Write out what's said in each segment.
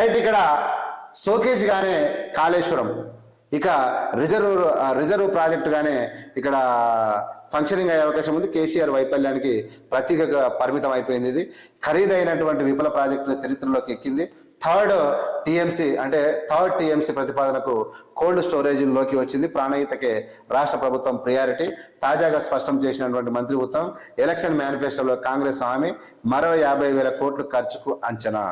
Right ఇక్కడ సోకేష్ గానే కాళేశ్వరం. ఇక రిజర్వ్ రిజర్వ్ ప్రాజెక్ట్ గానే ఇక్కడ ఫంక్షనింగ్ అయ్యే అవకాశం ఉంది. కేసీఆర్ వైఫల్యానికి ప్రతీకగా పరిమితం అయిపోయింది ఇది. ఖరీదైనటువంటి విఫల ప్రాజెక్టుల చరిత్రలోకి ఎక్కింది. థర్డ్ టీఎంసీ అంటే థర్డ్ టీఎంసీ ప్రతిపాదనకు కోల్డ్ స్టోరేజ్లోకి వచ్చింది. ప్రాణహితకే రాష్ట్ర ప్రభుత్వం ప్రియారిటీ తాజాగా స్పష్టం చేసినటువంటి మంత్రి ఉత్తమ్ ఎలక్షన్ మేనిఫెస్టోలో కాంగ్రెస్ హామీ మరో యాభై వేల కోట్లు ఖర్చుకు అంచనా.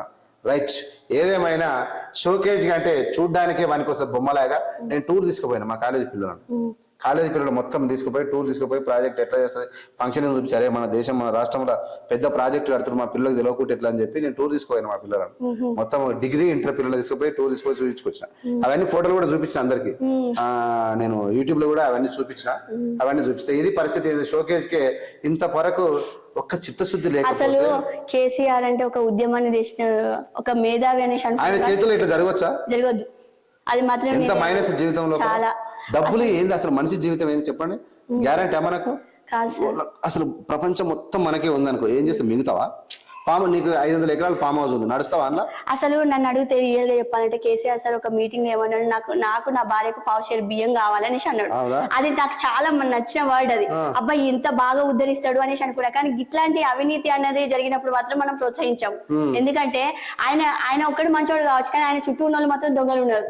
రైట్ ఏదేమైనా షోకేజ్ అంటే చూడ్డానికే వానికి వస్తే బొమ్మలాగా. నేను టూర్ తీసుకుపోయాను మా కాలేజీ పిల్లలను. కాలేజీ పిల్లలు మొత్తం తీసుకుపోయి టూర్ తీసుకుపోయి ప్రాజెక్ట్ ఎట్లా చేస్తుంది? ఫంక్షన్ చూపించారే? మన దేశం మన రాష్ట్రంలో పెద్ద ప్రాజెక్ట్ కడుతున్నారు మా పిల్లలకు తెలియకుంటే ఎట్లా అని చెప్పి నేను టూర్ తీసుకుపోయాను మా పిల్లలను. మొత్తం డిగ్రీ ఇంటర్ పిల్లలు తీసుకుపోయి టూర్ తీసుకుపోయి చూపించుకొచ్చిన. అవన్నీ ఫోటోలు కూడా చూపించిన అందరికి. ఆ నేను యూట్యూబ్లో కూడా అవన్నీ చూపించిన. అవన్నీ చూపిస్తే ఇది పరిస్థితి షోకేజ్కి ఇంత వరకు ఒక్క చిత్తశుద్ధి అసలు లేకపోతే కేసీఆర్ అంటే ఒక ఉద్యమాన్ని చేసిన ఒక మేధావి అనేసి ఆయన. చేతిలో ఇట్లా జరగవచ్చా? జరగద్దు. అది మాత్రం ఎంత మైనస్ జీవితంలో చాలా డబ్బులు ఏంది? అసలు మనిషి జీవితం ఏంది చెప్పండి. గ్యారంటీ మనకు. అసలు ప్రపంచం మొత్తం మనకే ఉందనుకో. ఏం చేస్తావు మిగతావా? పాము నీకు ఐదు వందల ఎకరాలు పామ్ హౌస్ ఉంది. నడుస్తావా అన్న అసలు నన్ను అడిగితే రియల్గా చెప్పాలంటే కేసీఆర్ సార్ ఒక మీటింగ్ ఏమన్నాడు నాకు నాకు నా భార్యకు పావు షేర్ బియ్యం కావాలనేసి అన్నాడు? అది నాకు చాలా నచ్చిన వర్డ్ అది. అబ్బాయి ఇంత బాగా ఉద్ధరిస్తాడు అనేసి అనుకున్నా. కానీ ఇట్లాంటి అవినీతి అనేది జరిగినప్పుడు మాత్రం మనం ప్రోత్సహించాం ఎందుకంటే ఆయన ఆయన ఒక్కడు మంచోడు కావచ్చు కానీ ఆయన చుట్టూ ఉన్న వాళ్ళు మాత్రం దొంగలు ఉన్నారు.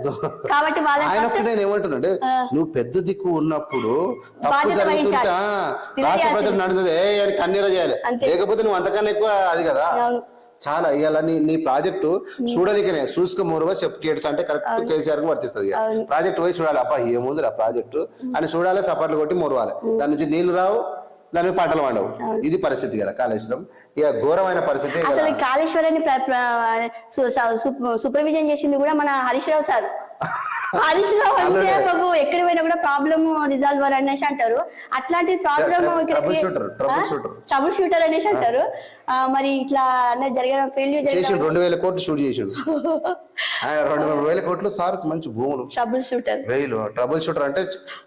కాబట్టి వాళ్ళ నేను ఏమంటున్నాంటే నువ్వు పెద్ద దిక్కు ఉన్నప్పుడు తప్పు జరుగుతుంటే రాష్ట్ర ప్రజలు నడుతుంది కన్నీర చేయాలి. లేకపోతే నువ్వు అంతకన్నా ఎక్కువ అది కదా. చాలా ఇవాళ నీ నీ ప్రాజెక్టు చూడనికనే చూసుక మూరువ చెప్పుకేట్స్ అంటే కరెక్ట్ కేసీఆర్కి వర్తిస్తుంది ఇక. ప్రాజెక్ట్ పోయి చూడాలి అబ్బా ఏముంది ఆ ప్రాజెక్టు అని చూడాలి సపాట్లు కొట్టి మురవాలి. దాని నుంచి నీళ్ళు రావు దాని పంటలు పండవు. ఇది పరిస్థితి కదా కాళేశ్వరం. ఇక ఘోరమైన పరిస్థితి. అసలు కాళేశ్వరాన్ని సూపర్విజన్ చేసింది కూడా మన హరీష్ రావు సార్. బాబు ఎక్కడ పోయినా కూడా ప్రాబ్లమ్ రిజాల్వర్ అనేసి అంటారు. అట్లాంటి ప్రాబ్లమ్. ట్రబుల్ షూటర్ అనేసి అంటారు. మరి ఇట్లా అనేది జరిగిన ఫెయిల్యూర్ చేసిండు రెండు వేల కోట్లు షూట్ చేసిండు. రెండు వేల కోట్లు సార్ మంచి భూములు. ట్రబుల్ షూటర్ వేలు. ట్రబుల్ షూటర్ అంటే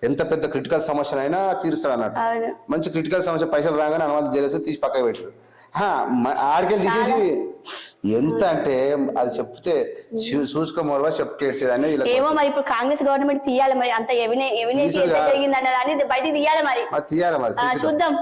ఎంత పెద్ద క్రిటికల్ సమస్యనైనా తీరుస్తాడు అన్నట్టు. మంచి క్రిటికల్ సమస్య పైసలు రాగానే అనుమతి చేసి తీసి పక్కకు పెట్టాడు. ఆడికెళ్ళి తీసేసి ఎంత అంటే అది చెప్తే చూ- చూసుకో మొరవా చెప్పుకు ఏడ్చేది అనేది వీళ్ళకి ఏమో మరి ఇప్పుడు కాంగ్రెస్ గవర్నమెంట్ తీయాలి మరి అంత ఎవినే ఎవినెన్స్ తీసుడుగా. ఎంత జరిగింది అన్నది అని బయటికి తీయాలి మరి తీయాలి మరి. చూద్దాం